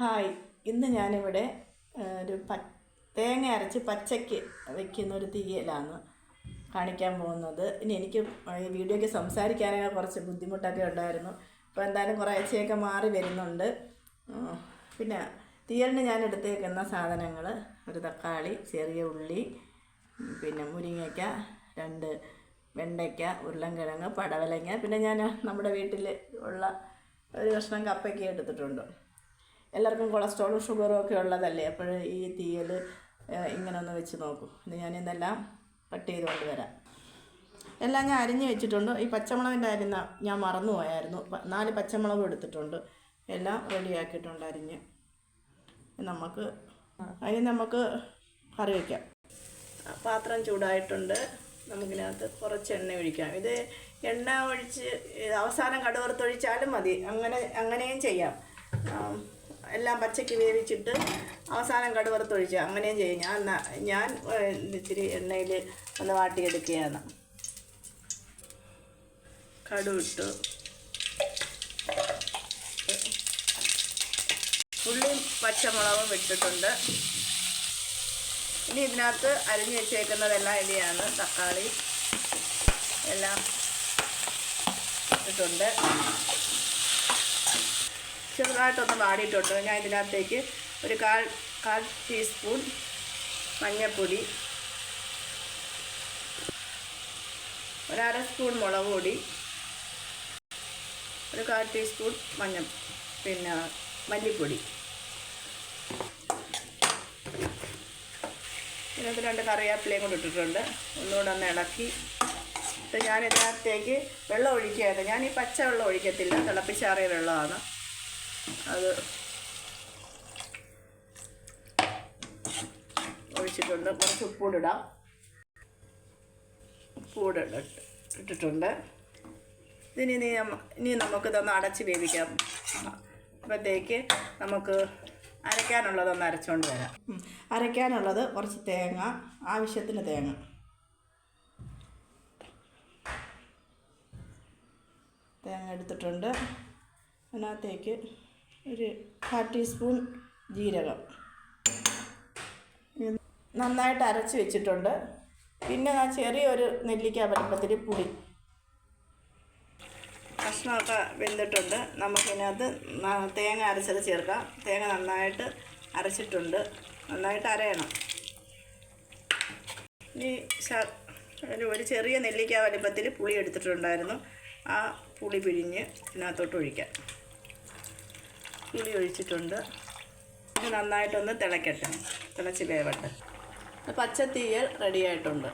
Hi. ഇന്ന് ഞാനിവിടെ ഒരു പ തേങ്ങ അരച്ച് പച്ചയ്ക്ക് വെക്കുന്ന ഒരു തീയലാണ് കാണിക്കാൻ പോകുന്നത്. ഇനി എനിക്ക് ഈ വീഡിയോയ്ക്ക് സംസാരിക്കാനൊക്കെ കുറച്ച് ബുദ്ധിമുട്ടൊക്കെ ഉണ്ടായിരുന്നു. അപ്പോൾ എന്തായാലും കുറേശ്ശെയൊക്കെ മാറി വരുന്നുണ്ട്. പിന്നെ തീയലിന് ഞാൻ എടുത്തേക്കുന്ന സാധനങ്ങൾ ഒരു തക്കാളി ചെറിയ ഉള്ളി പിന്നെ മുരിങ്ങയ്ക്ക രണ്ട് വെണ്ടയ്ക്ക ഉരുളൻകിഴങ്ങ് പടവലങ്ങ പിന്നെ ഞാൻ നമ്മുടെ വീട്ടിൽ ഉള്ള ഒരു കഷ്ണം കപ്പയ്ക്ക് എടുത്തിട്ടുണ്ട്. എല്ലാവർക്കും കൊളസ്ട്രോളും ഷുഗറും ഒക്കെ ഉള്ളതല്ലേ? അപ്പോൾ ഈ തീയൽ ഇങ്ങനെ ഒന്ന് വെച്ച് നോക്കും. ഇത് ഞാൻ ഇതെല്ലാം കട്ട് ചെയ്ത് കൊണ്ടുവരാം എല്ലാം ഞാൻ അരിഞ്ഞ് വെച്ചിട്ടുണ്ട്. ഈ പച്ചമുളകിന്റെ അരിഞ്ഞ ഞാൻ മറന്നു പോയായിരുന്നു. നാല് പച്ചമുളകും എടുത്തിട്ടുണ്ട്. എല്ലാം റെഡിയാക്കിയിട്ടുണ്ട് അരിഞ്ഞ്. നമുക്ക് അതിന് നമുക്ക് കറി വയ്ക്കാം പാത്രം ചൂടായിട്ടുണ്ട്. നമുക്കിനകത്ത് കുറച്ച് എണ്ണ ഒഴിക്കാം. ഇത് എണ്ണ ഒഴിച്ച് അവസാനം കടുവറുത്തൊഴിച്ചാലും മതി. അങ്ങനെ അങ്ങനെയും ചെയ്യാം. എല്ലാം പച്ചയ്ക്ക് വേവിച്ചിട്ട് അവസാനം കടുവറുത്തൊഴിച്ച് അങ്ങനെയും ചെയ്യും. ഞാൻ ഞാൻ ഇച്ചിരി എണ്ണയിൽ ഒന്ന് വാട്ടിയെടുക്കുകയാണ്. കടുവിട്ടു. ഉള്ളിയും പച്ചമുളകും ഇട്ടിട്ടുണ്ട്. ഇനി ഇതിനകത്ത് അരിഞ്ഞു വെച്ചേക്കുന്നതെല്ലാം ഇടിയാണ്. തക്കാളി എല്ലാം ഇട്ടിട്ടുണ്ട്. ചെറുതായിട്ടൊന്ന് വാടിയിട്ടുണ്ട്. ഞാൻ ഇതിനകത്തേക്ക് ഒരു കാൽ കാൽ ടീസ്പൂൺ മഞ്ഞൾപ്പൊടി ഒരര സ്പൂൺ മുളക് പൊടി ഒരു കാൽ ടീസ്പൂൺ മഞ്ഞ പിന്നെ മല്ലിപ്പൊടി. ഇതിനകത്ത് രണ്ട് കറിവേപ്പിലയും കൂടി ഇട്ടിട്ടുണ്ട്. ഒന്നുകൂടെ ഒന്ന് ഇളക്കി. ഞാൻ ഇതിനകത്തേക്ക് വെള്ളം ഒഴിക്കുകയായിരുന്നു. ഞാൻ ഈ പച്ച വെള്ളം ഒഴിക്കത്തില്ല. തിളപ്പിച്ചാറിയ വെള്ളമാണ്. അത് ഒഴിച്ചിട്ടുണ്ട്. കുറച്ച് ഉപ്പൂടിടാം ഉപ്പൂടെ ഇട്ടിട്ടുണ്ട്. ഇതിനി ഇനി ഇനി നമുക്ക് നമുക്കിതൊന്ന് അടച്ച് വേവിക്കാം. അപ്പോഴത്തേക്ക് നമുക്ക് അരയ്ക്കാനുള്ളതൊന്ന് അരച്ചുകൊണ്ട് വരാം. അരയ്ക്കാനുള്ളത് കുറച്ച് തേങ്ങ ആവശ്യത്തിന് തേങ്ങ. തേങ്ങ എടുത്തിട്ടുണ്ട്. അതിനകത്തേക്ക് ഒരു കാൽ ടീസ്പൂൺ ജീരകം. നന്നായിട്ട് അരച്ച് വെച്ചിട്ടുണ്ട്. പിന്നെ ആ ചെറിയൊരു നെല്ലിക്ക വലിപ്പത്തിൽ പുളി. കഷ്ണമൊക്കെ വെന്തിട്ടുണ്ട്. നമുക്കിതിനകത്ത് തേങ്ങ അരച്ചത് ചേർക്കാം. തേങ്ങ നന്നായിട്ട് അരച്ചിട്ടുണ്ട്. നന്നായിട്ട് അരയണം. ഇനി ഒരു ചെറിയ നെല്ലിക്ക വലിപ്പത്തിൽ പുളി എടുത്തിട്ടുണ്ടായിരുന്നു. ആ പുളി പിഴിഞ്ഞ് ഇതിനകത്തോട്ട് ഒഴിക്കാം. പുളി ഒഴിച്ചിട്ടുണ്ട്. ഇത് നന്നായിട്ടൊന്ന് തിളയ്ക്കട്ടെ തിളച്ച് വേവട്ടെ. പച്ചത്തീയൽ റെഡിയായിട്ടുണ്ട്